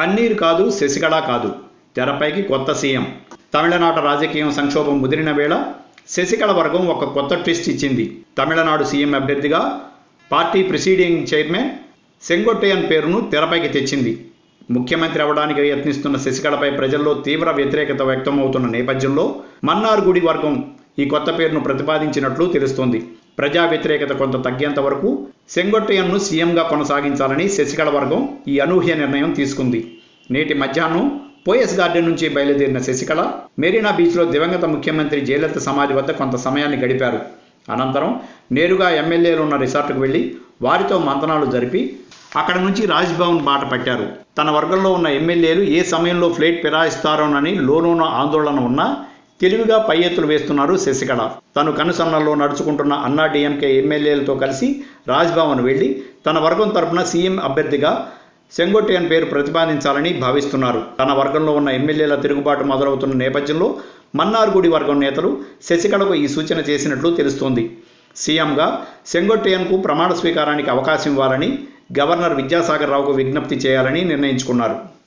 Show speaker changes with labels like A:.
A: పన్నీర్ కాదు శశికళ కాదు. తెరపైకి కొత్త సీఎం. తమిళనాడు రాజకీయం సంక్షోభం ముదిరిన వేళ శశికళ వర్గం ఒక కొత్త ట్విస్ట్ ఇచ్చింది. తమిళనాడు సీఎం అభ్యర్థిగా పార్టీ ప్రిసీడింగ్ చైర్మన్ సెంగొట్టయ్యన్ పేరును తెరపైకి తెచ్చింది. ముఖ్యమంత్రి అవడానికి యత్నిస్తున్న శశికళపై ప్రజల్లో తీవ్ర వ్యతిరేకత వ్యక్తమవుతున్న నేపథ్యంలో మన్నార్గుడి వర్గం ఈ కొత్త పేరును ప్రతిపాదించినట్లు తెలుస్తోంది. ప్రజా వ్యతిరేకత కొంత తగ్గేంత వరకు సెంగొట్టయ్యన్ను సీఎంగా కొనసాగించాలని శశికళ వర్గం ఈ అనూహ్య నిర్ణయం తీసుకుంది. నేటి మధ్యాహ్నం పోయస్ గార్డెన్ నుంచి బయలుదేరిన శశికళ మెరీనా బీచ్లో దివంగత ముఖ్యమంత్రి జయలలిత సమాధి వద్ద కొంత సమయాన్ని గడిపారు. అనంతరం నేరుగా ఎమ్మెల్యేలు ఉన్న రిసార్ట్కు వెళ్ళి వారితో మంతనాలు జరిపి అక్కడ నుంచి రాజ్భవన్ బాట పట్టారు. తన వర్గంలో ఉన్న ఎమ్మెల్యేలు ఏ సమయంలో ఫ్లైట్ ఫిరాయిస్తారోనని లోలోన ఆందోళన ఉన్నా తెలివిగా పై ఎత్తులు వేస్తున్నారు శశికళ. తను కనుసన్నల్లో నడుచుకుంటున్న అన్నా డిఎంకే ఎమ్మెల్యేలతో కలిసి రాజ్భవన్ వెళ్ళి తన వర్గం తరపున సీఎం అభ్యర్థిగా సెంగొట్టెయన్ పేరు ప్రతిపాదించాలని భావిస్తున్నారు. తన వర్గంలో ఉన్న ఎమ్మెల్యేల తిరుగుబాటు మొదలవుతున్న నేపథ్యంలో మన్నార్గుడి వర్గం నేతలు శశికళకు ఈ సూచన చేసినట్లు తెలుస్తోంది. సీఎంగా సెంగొట్టెయన్కు ప్రమాణ స్వీకారానికి అవకాశం ఇవ్వాలని గవర్నర్ విద్యాసాగర్ రావుకు విజ్ఞప్తి చేయాలని నిర్ణయించుకున్నారు.